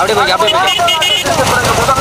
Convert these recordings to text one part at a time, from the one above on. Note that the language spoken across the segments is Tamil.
அப்படியே போய் அப்படியே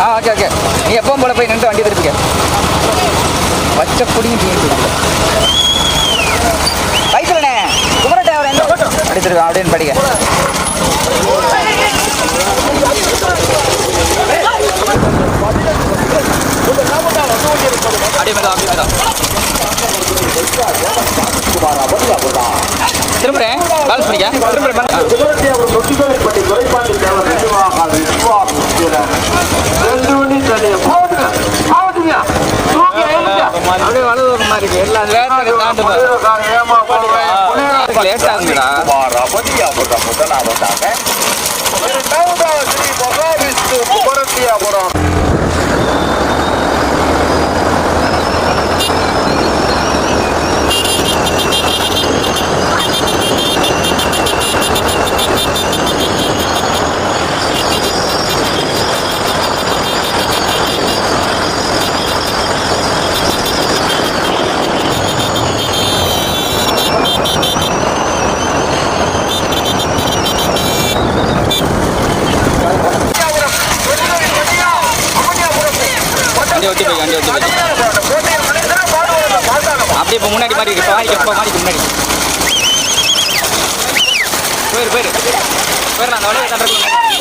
ஆ ஓகே ஓகே நீ எப்பவும் போல போய் நின்று வண்டி திருப்பிக்க வச்ச புடியும் பைக்கில்ண்ணே குமரட்டை அவர் என்ன அடிச்சிருக்கான் அப்படின்னு படிக்க அப்படியே மேலே மாதிரி இருக்கு. எல்லா நேரத்தையும் தாண்டு லேட் முதலாவதாக ஸ்ரீ வண்டி வச்சு போய் வண்டி வச்சு போய் அப்படியே இப்போ முன்னாடி மாதிரி இருக்கு. பாதிக்கு இப்போ மாதிரி முன்னாடி. போயிரு போயிரு. போயிடலாம் அந்த வண்டியை தட்டுறது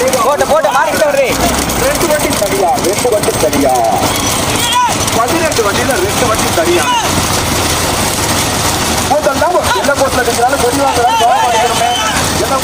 போட்டு போட்டு மாறிக்கிட்ட வருது ரெண்டு வண்டி தனியா ரெண்டு வண்டி தனியா? பதினெட்டு வண்டியில ரெண்டு வண்டி தனியா? கூட்டம் தான் என்ன கூட்டத்தில் இருக்கிறாலும் கொடி வாங்குறாங்க என்ன